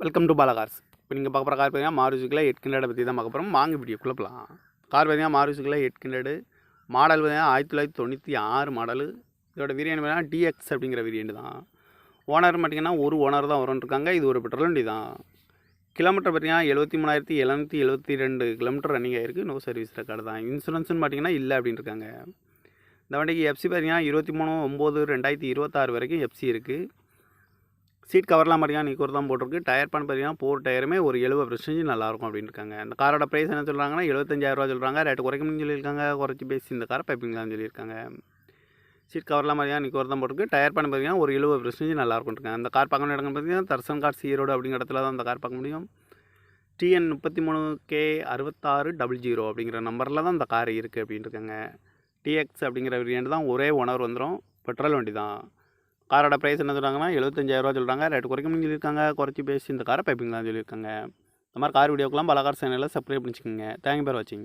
Welcome to பாலகார்ஸ் இப்போ நீங்கள் பார்க்க போகிற கார் பார்த்தீங்கன்னா மாருசிக்கில் எட் கிண்டடை பற்றி தான் பார்க்க போகிறோம் வாங்க வீடியோ குழப்பலாம் கார் பார்த்தீங்கன்னா மாருசிக்கில் எட் கிண்டடு மாடல் பார்த்தீங்கன்னா ஆயிரத்தி தொள்ளாயிரத்தி தொண்ணூற்றி ஆறு மாடலு இதோட வேரியன்ட் பார்த்தீங்கன்னா டிஎக்ஸ் அப்படிங்கிற வேரியன்ட் தான். ஓனர் பார்த்தீங்கன்னா ஒரு ஓனர் தான் வரும்னு இருக்காங்க. இது ஒரு பெட்ரோல் வண்டி தான். கிலோமீட்டர் பார்த்தீங்கன்னா எழுபத்தி மூணாயிரத்தி எழுநூற்றி எழுபத்தி ரெண்டு கிலோமீட்டர் ரன்னிங் ஆயிருக்கு. நோ சர்வீஸ் ரெக்கார்டு தான். இன்சூரன்ஸ்னு பார்த்தீங்கன்னா இல்லை அப்படின்னு இருக்காங்க. இந்த வண்டிக்கு எஃப்சி பார்த்தீங்கன்னா இருபத்தி மூணு ஒம்பது ரெண்டாயிரத்தி இருபத்தாறு வரைக்கும் எஃப்சி இருக்குது சீட் கவர்லாம் பார்த்தீங்கன்னா நிக்கோர் தான் போட்டிருக்கு. டயர் பண்ண பார்த்தீங்கன்னா போர் டயருமே ஒரு எழுபது பர்சன்டேஜ் நல்லாயிருக்கும் அப்படின்னு இருக்காங்க. இந்த காரோட ப்ரைஸ் என்ன சொல்கிறாங்கன்னா எழுபத்தஞ்சாயிரரூவா சொல்கிறாங்க ரேட்டு குறைக்கணும்னு சொல்லியிருக்காங்க. குறைச்சி பேசி இந்த காரை பைப்பிங்களான்னு சொல்லியிருக்காங்க. சீட் கவர்லாம் பார்த்தீங்கன்னா நிக்கோர் தான் போட்டிருக்கு. டயர் பண்ண பார்த்தீங்கன்னா ஒரு எழுபது பர்சன்டேஜ் நல்லாயிருக்கும் இருக்காங்க. அந்த கார் பார்க்கணும் இடங்கள் பார்த்தீங்கன்னா தர்சன் கார் சீரோடு அப்படிங்கிற இடத்துல தான் அந்த கார் பார்க்க முடியும். டிஎன் முப்பத்தி மூணு கே அறுபத்தாறு டபுள் ஜீரோ அப்படிங்கிற நம்பரில் தான் இந்த கார் இருக்குது அப்படின்னு இருக்காங்க. டிஎக்ஸ் அப்படிங்கிற வேரியண்ட் தான் ஒரே ஓனர் வந்துடும் பெட்ரோல் வண்டி தான் காரோட ப்ரைஸ் என்ன சொல்கிறாங்கன்னா எழுபத்தஞ்சாயிரரூவா சொல்கிறாங்க ரேட்டு குறைக்கணும்னு சொல்லியிருக்காங்க குறைச்சி பேசி இந்த காரை பைப்பிங் தான் சொல்லியிருக்காங்க. இந்த மாதிரி கார் வீடியோக்கெல்லாம் பல கார் சேனலில் சப்ஸ்கிரைப் பண்ணிச்சுக்கோங்க. தேங்க்யூ பேர் வாட்சிங்.